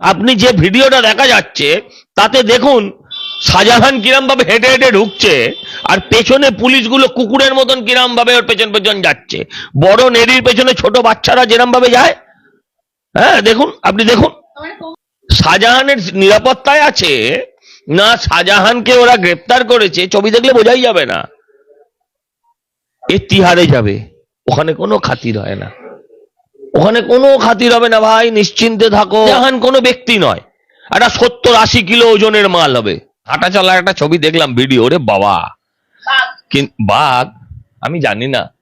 আপনি যে ভিডিওটা দেখা যাচ্ছে, তাতে দেখুন, শাহজাহান কিরম ভাবে হেঁটে হেঁটে ঢুকছে, আর পেছনে পুলিশগুলো কুকুরের মতন কিরম ভাবে ওর পেছন পেছন যাচ্ছে। বড় নেড়ির পেছনে ছোট বাচ্চারা যেরম ভাবে যায়। হ্যাঁ দেখুন, আপনি দেখুন। শাহজাহানের নিরাপত্তায় আছে। না, শাহজাহানকে ওরা গ্রেপ্তার করেছে, ছবি দেখলে বোঝাই যাবে না। এ তিহারে যাবে, ওখানে কোনো খাতির হয় না। ওখানে কোনো খাতির হবে না ভাই নিশ্চিন্তে থাকো। জাহান কোনো ব্যক্তি নয়। একটা সত্তর আশি কিলো ওজনের মাল হবে। হাঁটা চলার একটা ছবি দেখলাম ভিডিও। রে বাবা। কিন- বাঘ? আমি জানি না।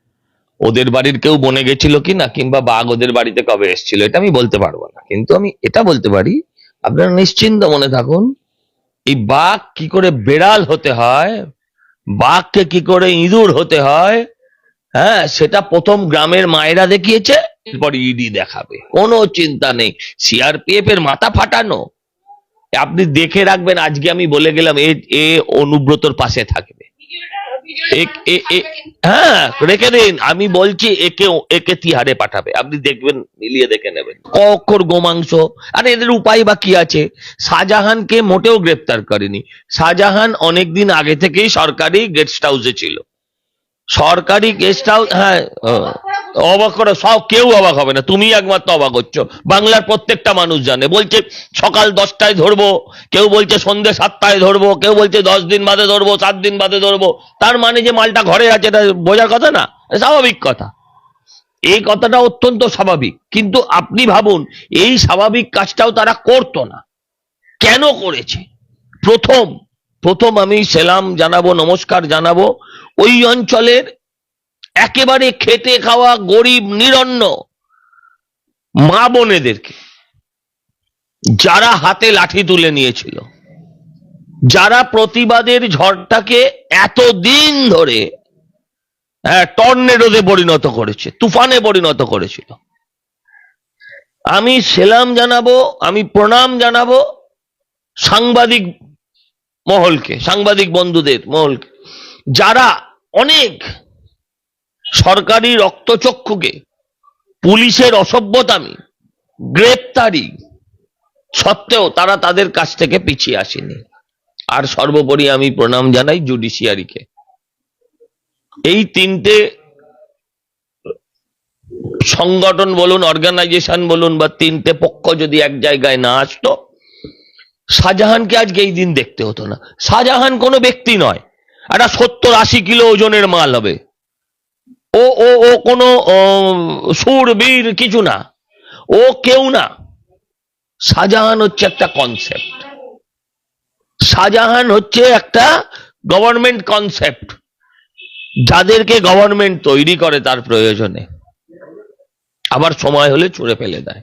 ওদের বাড়ির কেউ বনে গেছিল কি না কিংবা বাঘ ওদের বাড়িতে কবে এসেছিল এটা আমি বলতে পারব না। কিন্তু আমি এটা বলতে পারি আপনারা নিশ্চিন্ত মনে থাকুন এই বাঘ কি করে বেড়াল হতে হয় বাঘকে কি করে ইঁদুর হতে হয় হ্যাঁ সেটা প্রথম গ্রামের মায়েরা দেখিয়েছে এরপর ইডি দেখাবে। কোনো চিন্তা নেই। সিআরপিএফ এর মাথা ফাটানো। আপনি দেখে রাখবেন আজকে আমি বলে গেলাম এ এ অনুব্রতর পাশে থাকবে। হ্যাঁ রেখে দিন। আমি বলছি একে একে তিহারে পাঠাবে। আপনি দেখবেন মিলিয়ে দেখে নেবেন। কক্ষর গোমাংস। আর এদের উপায় বা কি আছে? শাহজাহানকে মোটেও গ্রেপ্তার করেনি। শাহজাহান অনেকদিন আগে থেকেই সরকারি গেস্ট হাউসে ছিল। সরকারি গেস্ট হাউস হ্যাঁ অবাক করে, সব কেউ অবাক হবে না, তুমি একমাত্র অবাক হচ্ছ। বাংলার প্রত্যেকটা মানুষ জানে, বলছে সকাল দশটায় ধরবো, কেউ বলছে সন্ধ্যে সাতটায় ধরবো, কেউ বলছে দশ দিন বাদে ধরবো, সাত দিন বাদে ধরবো। তার মানে যে মালটা ঘরে আছে, এটা বোঝার কথা না স্বাভাবিক কথা। এই কথাটা অত্যন্ত স্বাভাবিক। কিন্তু আপনি ভাবুন, এই স্বাভাবিক কাজটাও তারা করতো না। কেন করেছে? প্রথম প্রথম আমি সেলাম জানাব, নমস্কার জানাব। ওই অঞ্চলের একেবারে খেটে খাওয়া গরিব, নিরন্ন মা বোনেদেরকে, যারা হাতে লাঠি তুলে নিয়েছিল, যারা প্রতিবাদের ঝড়টাকে এতদিন ধরে হ্যাঁ টর্নেডোতে পরিণত করেছে, তুফানে পরিণত করেছিল। আমি সেলাম জানাব, আমি প্রণাম জানাব, সাংবাদিক মহলকে, সাংবাদিক বন্ধুদের মহলকে। যারা অনেক সরকারি রক্তচক্ষুকে, পুলিশের অসভ্যতামি, গ্রেপ্তারি সত্ত্বেও তারা তাদের কাছ থেকে পিছিয়ে আসেনি। আর সর্বোপরি আমি প্রণাম জানাই জুডিশিয়ারিকে। এই তিনটে সংগঠন বলুন, অর্গানাইজেশন বলুন, বা তিনটে পক্ষ যদি এক জায়গায় না আসতো শাহজাহানকে আজকে এই দিন দেখতে হতো না। শাহজাহান কোনো ব্যক্তি নয়। একটা সত্তর আশি কিলো ওজনের মাল হবে। ও ও ও কোনো সুর, বীর কিছু না। ও কেউ না। শাহজাহান হচ্ছে একটা কনসেপ্ট শাহজাহান হচ্ছে একটা গভর্নমেন্ট কনসেপ্ট যাদেরকে গভর্নমেন্ট তৈরি করে তার প্রয়োজনে। আবার সময় হলে ছুঁড়ে ফেলে দেয়।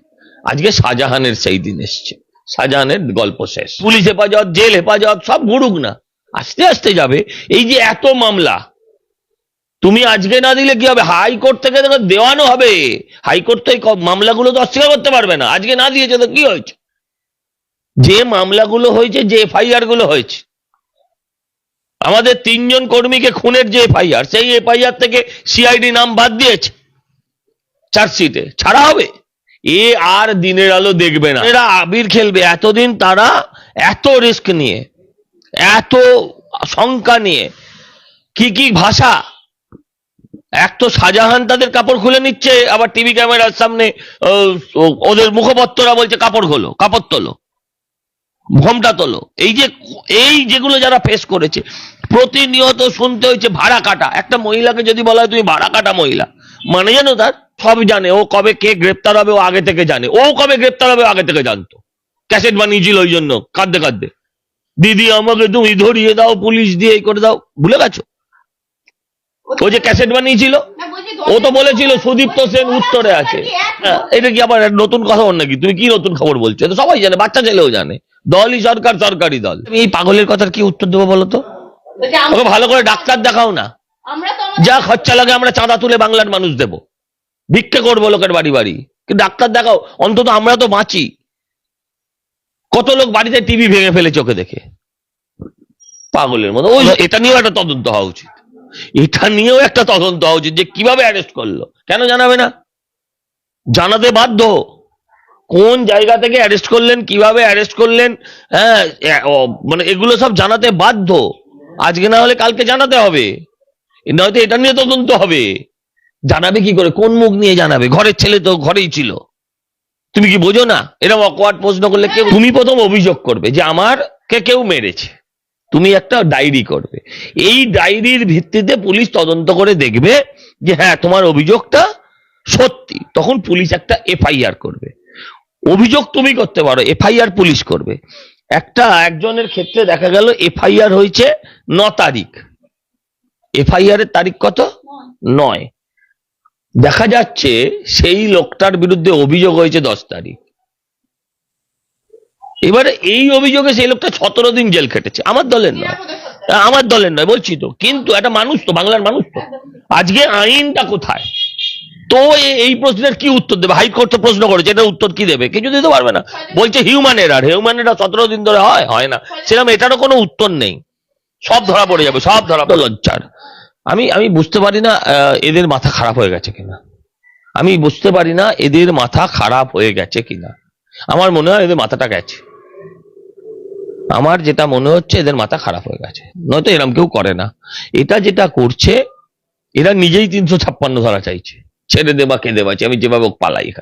আজকে শাহজাহানের সেই দিন এসছে। শাহজাহানের গল্প শেষ। পুলিশ হেফাজত, জেল হেফাজত, সব ঘুরুক না। আস্তে আস্তে যাবে। এই যে এত মামলা, তুমি আজকে না দিলে কি হবে? হাইকোর্ট থেকে দেওয়ানো হবে। হাইকোর্ট তো এই মামলাগুলো তো অস্বীকার করতে পারবে না। আজকে না দিয়েছে তো কি হয়েছে? যে মামলাগুলো হয়েছে, যে এফআইআরগুলো হয়েছে। আমাদের তিনজন কর্মীকে খুনের যে এফআইআর, সেই এফআইআর থেকে সিআইডি নাম বাদ দিয়েছে। চার্জশিটে। ছাড়া হবে। এ আর দিনের আলো দেখবে না। এরা আবির খেলবে এতদিন তারা এত রিস্ক নিয়ে, এত শঙ্কা নিয়ে। কি কি ভাষা? এক তো শাহজাহান তাদের কাপড় খুলে নিচ্ছে, আবার টিভি ক্যামেরার সামনে ওদের মুখপত্ররা বলছে কাপড় খোলো, কাপড় তোলো ঘোমটা তোলো। এই যে, এই যেগুলো যারা ফেস করেছে, প্রতিনিয়ত শুনতে হয়েছে ভাড়া কাটা। একটা মহিলাকে যদি বলা হয় তুমি ভাড়া কাটা মহিলা মানে জানো তার? সব জানে ও কবে কে গ্রেপ্তার হবে ও আগে থেকে জানে। ও কবে গ্রেপ্তার হবে আগে থেকে জানতো। ক্যাসেট বানিয়েছিল ওই জন্য কাঁদতে কাঁদতে। দিদি আমাকে তুমি ধরিয়ে দাও পুলিশ দিয়ে এই করে দাও। ভুলে গেছো? ও যে ক্যাসেট বানিয়েছিল ও তো বলেছিল সুদীপ্ত সেন উত্তরে আছে। হ্যাঁ, এটা কি আবার নতুন কথা নাকি? তুমি কি নতুন খবর বলছো? এটা সবাই জানে বাচ্চা ছেলেও জানে। দলই সরকার সরকারি দল। তুমি এই পাগলের কথার কি উত্তর দেবো বলো তো? ওকে ভালো করে ডাক্তার দেখাও না। তো যা খরচা লাগে আমরা চাঁদা তুলে বাংলার মানুষ দেব। ভিক্ষে করব লোকের বাড়ি বাড়ি। ডাক্তার দেখাও, অন্তত আমরা তো বাঁচি। কত লোক বাড়িতে টিভি ভেঙে ফেলে চোখে দেখে। পাগলের মতো। ওই এটা নিয়েও একটা তদন্ত হওয়া উচিত। এটা নিয়েও একটা তদন্ত হওয়া উচিত যে কীভাবে অ্যারেস্ট করল। কেন জানাবে না? জানাতে বাধ্য। কোন জায়গা থেকে অ্যারেস্ট করলেন, কীভাবে অ্যারেস্ট করলেন হ্যাঁ মানে এগুলো সব জানাতে বাধ্য। আজকে না হলে কালকে জানাতে হবে। নয়তো এটা নিয়ে তদন্ত হবে। জানাবে কি করে? কোন মুখ নিয়ে জানাবে? ঘরের ছেলে তো ঘরেই ছিল। তুমি কি বোঝো না? এরকম অকওয়ার্ড প্রশ্ন করলে কেউ তুমি প্রথম অভিযোগ করবে যে আমার কে কেউ মেরেছে। তুমি একটা ডায়েরি করবে। এই ডায়েরির ভিত্তিতে পুলিশ তদন্ত করে দেখবে যে হ্যাঁ তোমার অভিযোগটা সত্যি। তখন পুলিশ একটা এফআইআর করবে। অভিযোগ তুমি করতে পারো, এফআইআর পুলিশ করবে। একটা একজনের ক্ষেত্রে দেখা গেল এফআইআর হয়েছে ন তারিখ। এফআইআর এর তারিখ কত? নয়। দেখা যাচ্ছে সেই লোকটার বিরুদ্ধে অভিযোগ হয়েছে দশ তারিখ। এবারে এই অভিযোগে সেই লোকটা সতেরো দিন জেল খেটেছে। আমার দলের নয়। আমার দলের নয়, বলছি তো। কিন্তু একটা মানুষ তো, বাংলার মানুষ তো। আজকে আইনটা কোথায়? তো এই প্রশ্নের কি উত্তর দেবে? হাইকোর্ট তো প্রশ্ন করেছে এটা উত্তর কি দেবে? কিছু দিতে পারবে না। বলছে হিউম্যান এরার হিউম্যান এরার সতেরো দিন ধরে হয়? হয় না। সেরকম এটারও কোনো উত্তর নেই। সব ধরা পড়ে যাবে, সব ধরা পড়ে লজ্জার। আমি আমি বুঝতে পারি না এদের মাথা খারাপ হয়ে গেছে কিনা। আমি বুঝতে পারি না এদের মাথা খারাপ হয়ে গেছে কিনা। আমার মনে হয় এদের মাথাটা গেছে। আমার যেটা মনে হচ্ছে এদের মাথা খারাপ হয়ে গেছে। নয়তো এরম কেউ করে না। এটা যেটা করছে, এরা নিজেই তিনশো ছাপ্পান্ন ধরা চাইছে। ছেড়ে দেবা কে দেবা আমি যেভাবে পালাই